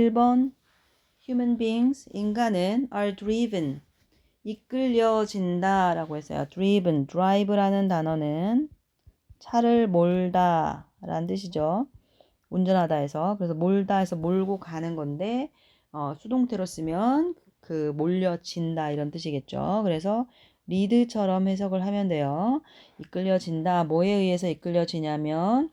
1번 human beings 인간은 are driven 이끌려진다 라고 했어요. driven, drive라는 단어는 차를 몰다 라는 뜻이죠. 운전하다 해서 그래서 몰다 해서 몰고 가는 건데 어, 수동태로 쓰면 그 몰려진다 이런 뜻이겠죠. 그래서 리드처럼 해석을 하면 돼요. 이끌려진다. 뭐에 의해서 이끌려지냐면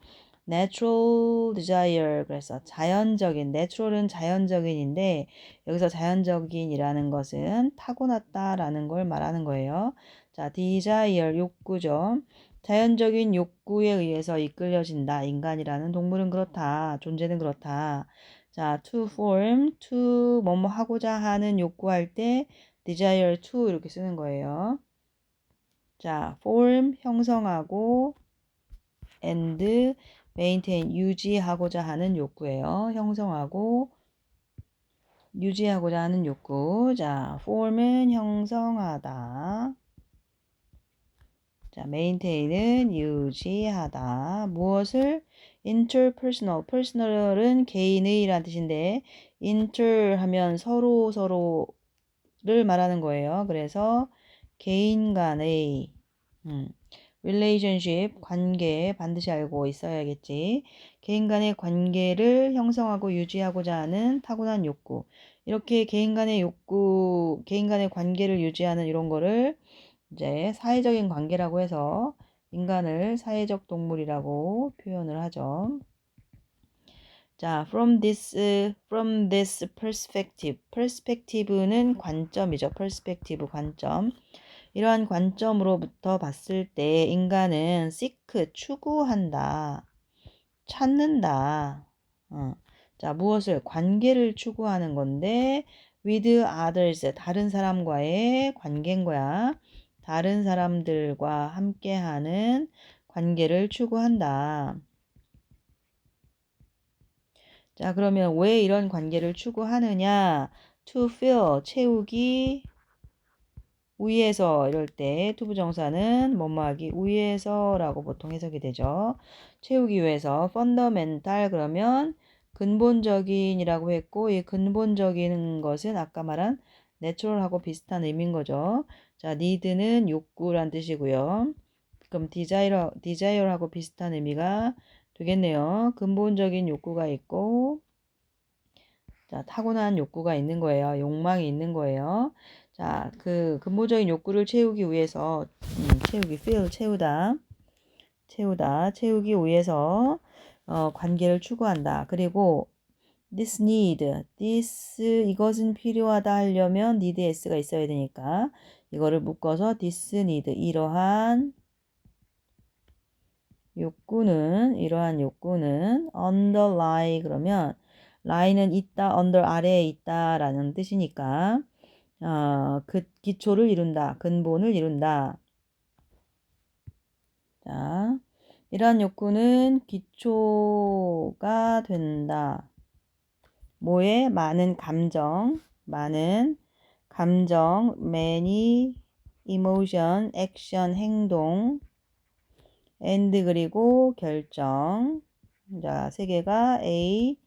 natural desire 그래서 자연적인 natural은 자연적인인데 여기서 자연적인이라는 것은 타고났다라는 걸 말하는 거예요. 자, desire 욕구죠. 자연적인 욕구에 의해서 이끌려진다. 인간이라는 동물은 그렇다. 존재는 그렇다. 자, to form, to 뭐뭐 하고자 하는 욕구할 때 desire to 이렇게 쓰는 거예요. 자, form 형성하고 and maintain 유지하고자 하는 욕구예요. 형성하고 유지하고자 하는 욕구. 자, form은 형성하다. 자, maintain은 유지하다. 무엇을? interpersonal. personal은 개인의라는 뜻인데 inter 하면 서로 서로를 말하는 거예요. 그래서 개인 간의 음, relationship 관계 반드시 알고 있어야겠지. 개인 간의 관계를 형성하고 유지하고자 하는 타고난 욕구. 이렇게 개인 간의 욕구, 개인 간의 관계를 유지하는 이런 거를 이제 사회적인 관계라고 해서 인간을 사회적 동물이라고 표현을 하죠. 자, from this from this perspective. perspective는 관점이죠. perspective 관점. 이러한 관점으로부터 봤을 때 인간은 seek 추구한다. 찾는다. 어. 자, 무엇을 관계를 추구하는 건데 with others 다른 사람과의 관계인 거야. 다른 사람들과 함께하는 관계를 추구한다. 자, 그러면 왜 이런 관계를 추구하느냐? to fill, 채우기, 위에서 이럴 때 투부정사는 뭐뭐하기 위에서라고 보통 해석이 되죠. 채우기 위해서 fundamental 그러면 근본적인이라고 했고 이 근본적인 것은 아까 말한 natural하고 비슷한 의미인 거죠. 자, need는 욕구란 뜻이고요. 그럼 desire, desire하고 비슷한 의미가 되겠네요. 근본적인 욕구가 있고 자, 타고난 욕구가 있는 거예요. 욕망이 있는 거예요. 자, 그 근본적인 욕구를 채우기 위해서 음, 채우기, fill, 채우다, 채우다, 채우기 위해서 어, 관계를 추구한다. 그리고 this need, this 이것은 필요하다 하려면 need s가 있어야 되니까 이거를 묶어서 this need 이러한 욕구는 이러한 욕구는 underlie 그러면 lie는 있다, under 아래에 있다라는 뜻이니까 어, 그 기초를 이룬다, 근본을 이룬다. 자, 이러한 욕구는 기초가 된다. 뭐에 많은 감정, 많은 감정, many, emotion, action, 행동, and 그리고 결정. 자, 세 개가 A,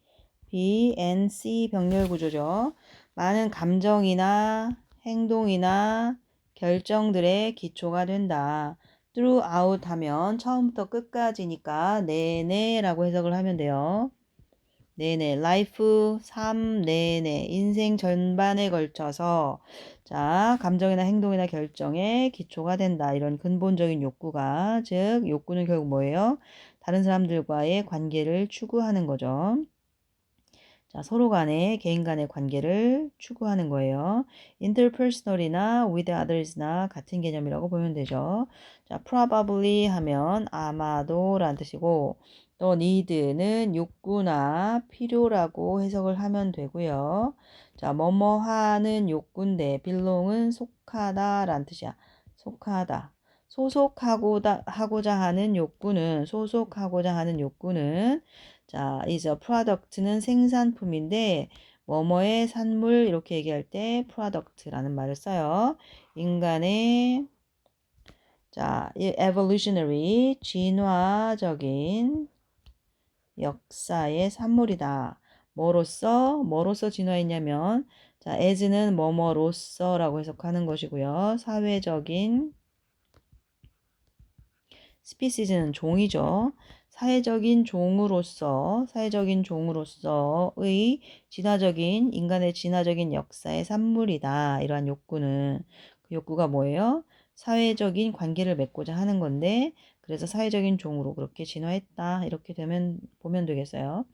B, N, C 병렬 구조죠. 많은 감정이나 행동이나 결정들의 기초가 된다. throughout 하면 처음부터 끝까지니까 내내라고 해석을 하면 돼요. 내내 life 삶 내내 인생 전반에 걸쳐서 자 감정이나 행동이나 결정에 기초가 된다 이런 근본적인 욕구가 즉 욕구는 결국 뭐예요? 다른 사람들과의 관계를 추구하는 거죠. 자, 서로 간의 개인 간의 관계를 추구하는 거예요. interpersonal이나 with others나 같은 개념이라고 보면 되죠. 자, probably 하면 아마도 라는 뜻이고 또 need는 욕구나 필요라고 해석을 하면 되고요. 자, 뭐뭐 하는 욕구인데 belong은 속하다 라는 뜻이야. 속하다. 소속하고자 하고자 하는 욕구는 소속하고자 하는 욕구는 자, is a product는 생산품인데 뭐뭐의 산물 이렇게 얘기할 때 product라는 말을 써요. 인간의 자, evolutionary 진화적인 역사의 산물이다. 뭐로써 뭐로써 진화했냐면 자 as는 뭐뭐로써라고 해석하는 것이고요. 사회적인 스피시즈는 종이죠. 사회적인 종으로서 사회적인 종으로서의 진화적인 인간의 진화적인 역사의 산물이다. 이러한 욕구는 그 욕구가 뭐예요? 사회적인 관계를 맺고자 하는 건데 그래서 사회적인 종으로 그렇게 진화했다. 이렇게 되면 보면 되겠어요.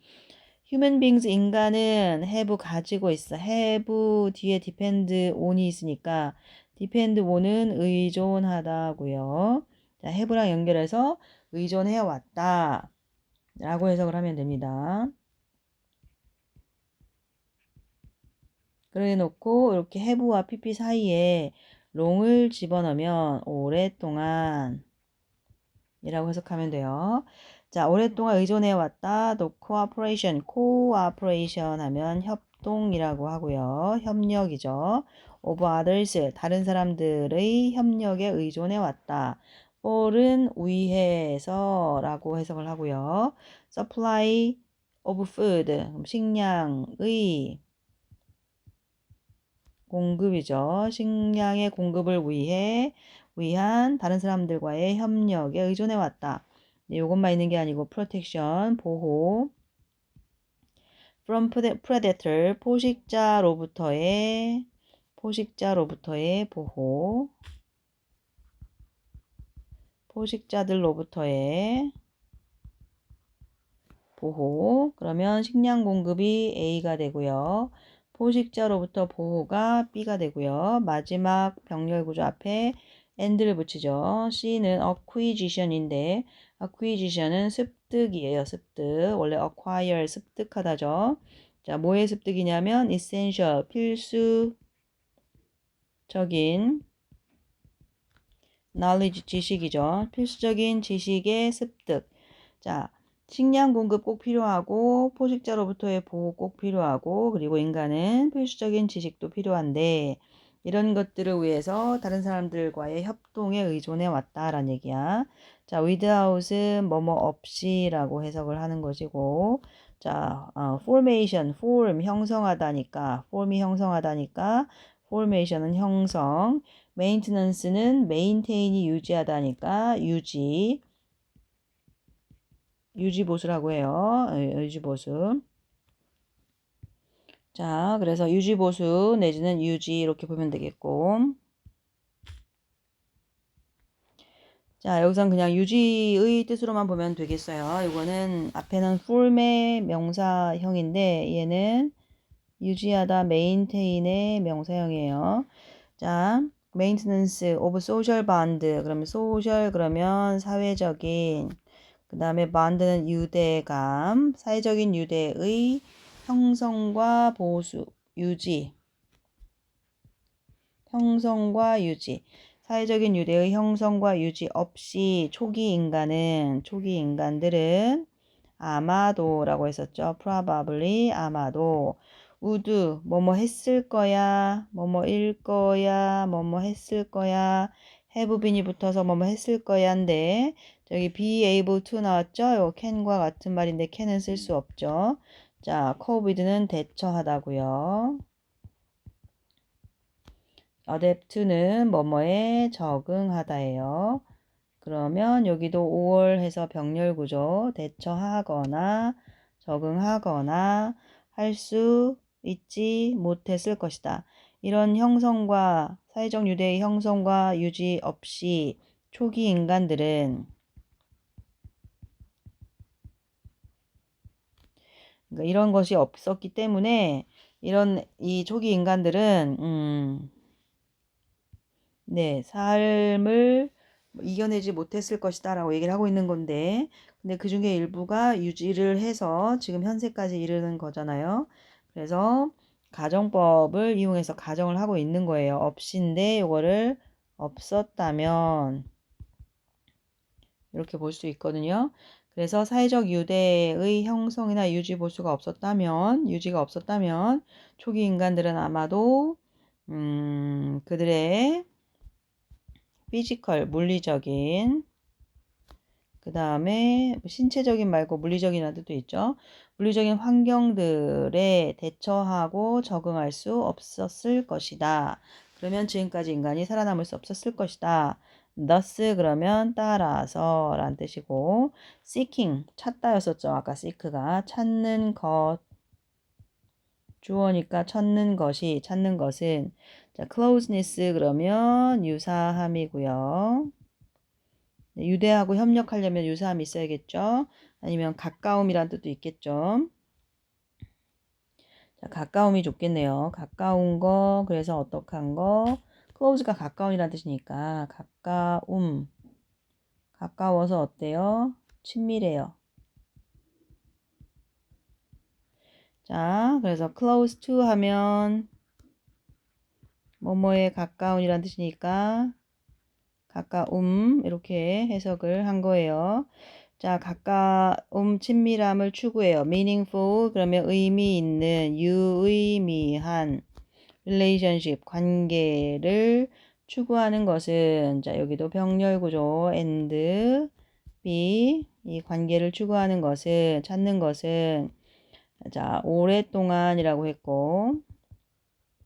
human beings 인간은 have 가지고 있어. have 뒤에 depend on이 있으니까 depend on은 의존하다고요. 자, have랑 연결해서 의존해 왔다. 라고 해석을 하면 됩니다. 그래 놓고 이렇게 have와 pp 사이에 long을 집어넣으면 오랫동안 이라고 해석하면 돼요. 자, 오랫동안 의존해 왔다. 또 cooperation, cooperation 하면 협동이라고 하고요. 협력이죠. of others, 다른 사람들의 협력에 의존해 왔다. For은 위해서라고 해석을 하고요. supply of food, 식량의 공급이죠. 식량의 공급을 위해 위한 다른 사람들과의 협력에 의존해 왔다. 네, 이것만 있는 게 아니고 protection 보호 from predator 포식자로부터의 포식자로부터의 보호 포식자들로부터의 보호 그러면 식량 공급이 A가 되고요. 포식자로부터 보호가 B가 되고요. 마지막 병렬 구조 앞에 and를 붙이죠. C는 acquisition인데 acquisition은 습득이에요. 습득. 원래 acquire 습득하다죠. 자, 뭐의 습득이냐면 essential 필수적인 knowledge 지식이죠. 필수적인 지식의 습득. 자, 식량 공급 꼭 필요하고 포식자로부터의 보호 꼭 필요하고 그리고 인간은 필수적인 지식도 필요한데 이런 것들을 위해서 다른 사람들과의 협동에 의존해 왔다라는 얘기야. 자, without은 뭐뭐 없이라고 해석을 하는 것이고 자, 어, formation, form 형성하다니까 form이 형성하다니까 formation은 형성 maintenance는 maintain이 유지하다니까 유지 유지보수라고 해요. 예, 유지보수. 자, 그래서 유지보수 내지는 유지 이렇게 보면 되겠고. 자, 여기선 그냥 유지의 뜻으로만 보면 되겠어요. 이거는 앞에는 form의 명사형인데 얘는 유지하다 maintain의 명사형이에요. 자, maintenance of social bond 그러면 social 그러면 사회적인 그 다음에 bond는 유대감 사회적인 유대의 형성과 보수 유지 형성과 유지 사회적인 유대의 형성과 유지 없이 초기 인간은 초기 인간들은 아마도라고 했었죠. probably 아마도 우드 뭐뭐 했을 거야 뭐뭐일 거야 뭐뭐 했을 거야 been이 붙어서 뭐뭐 했을 거야인데 저기 be able to 나왔죠? 요 can과 같은 말인데 can은 쓸 수 없죠. 자 covic는 대처하다고요. adapt는 뭐뭐에 적응하다예요. 그러면 여기도 5월 해서 병렬 구조 대처하거나 적응하거나 할 수 잊지 못했을 것이다. 이런 형성과 사회적 유대의 형성과 유지 없이 초기 인간들은 그러니까 이런 것이 없었기 때문에 이런 이 초기 인간들은 음, 네 삶을 이겨내지 못했을 것이다라고 얘기를 하고 있는 건데 근데 그 중에 일부가 유지를 해서 지금 현재까지 이르는 거잖아요. 그래서 가정법을 이용해서 가정을 하고 있는 거예요. 없인데 이거를 없었다면 이렇게 볼 수 있거든요. 그래서 사회적 유대의 형성이나 유지 보수가 없었다면 유지가 없었다면 초기 인간들은 아마도 음, 그들의 피지컬 물리적인 그 다음에 신체적인 말고 물리적이라는 뜻도 있죠. 물리적인 환경들에 대처하고 적응할 수 없었을 것이다. 그러면 지금까지 인간이 살아남을 수 없었을 것이다. thus 그러면 따라서 라는 뜻이고 seeking 찾다였었죠. 아까 seek가 찾는 것 주어니까 찾는 것이 찾는 것은 자 closeness 그러면 유사함이고요. 네, 유대하고 협력하려면 유사함이 있어야겠죠. 아니면 가까움이란 뜻도 있겠죠. 자, 가까움이 좋겠네요. 가까운 거, 그래서 어떡한 거. close가 가까운이란 뜻이니까 가까움. 가까워서 어때요? 친밀해요. 자, 그래서 close to 하면 뭐뭐에 가까운이란 뜻이니까 가까 움 이렇게 해석을 한 거예요. 자, 가까움, 친밀함을 추구해요. meaningful 그러면 의미 있는, 유의미한 relationship 관계를 추구하는 것은 자, 여기도 병렬 구조 and be 이 관계를 추구하는 것은 찾는 것은 자, 오랫동안이라고 했고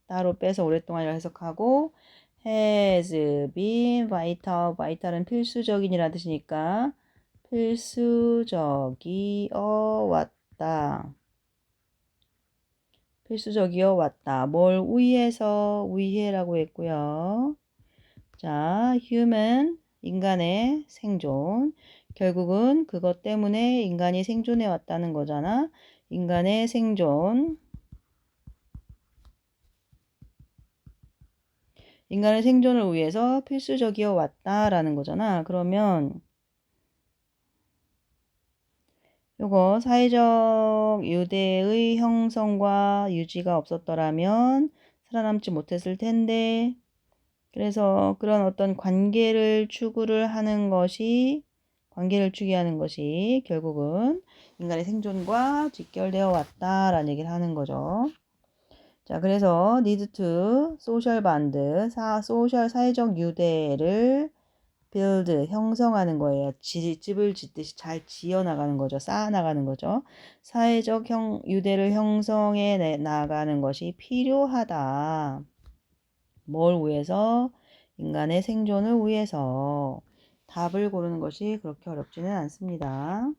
따로 빼서 오랫동안이라고 해석하고 has been vital. vital은 필수적인이라는 뜻이니까 필수적이어 왔다. 필수적이어 왔다. 뭘 위해서 위해라고 했고요. 자, human 인간의 생존. 결국은 그것 때문에 인간이 생존해 왔다는 거잖아. 인간의 생존. 인간의 생존을 위해서 필수적이어 왔다라는 거잖아. 그러면 요거 사회적 유대의 형성과 유지가 없었더라면 살아남지 못했을 텐데 그래서 그런 어떤 관계를 추구를 하는 것이 관계를 추구하는 것이 결국은 인간의 생존과 직결되어 왔다라는 얘기를 하는 거죠. 자, 그래서 need to social bond, 사, 소셜 사회적 유대를 build 형성하는 거예요. 지, 집을 짓듯이 잘 지어 나가는 거죠. 쌓아 나가는 거죠. 사회적 형 유대를 형성해 내, 나가는 것이 필요하다. 뭘 위해서? 인간의 생존을 위해서 답을 고르는 것이 그렇게 어렵지는 않습니다.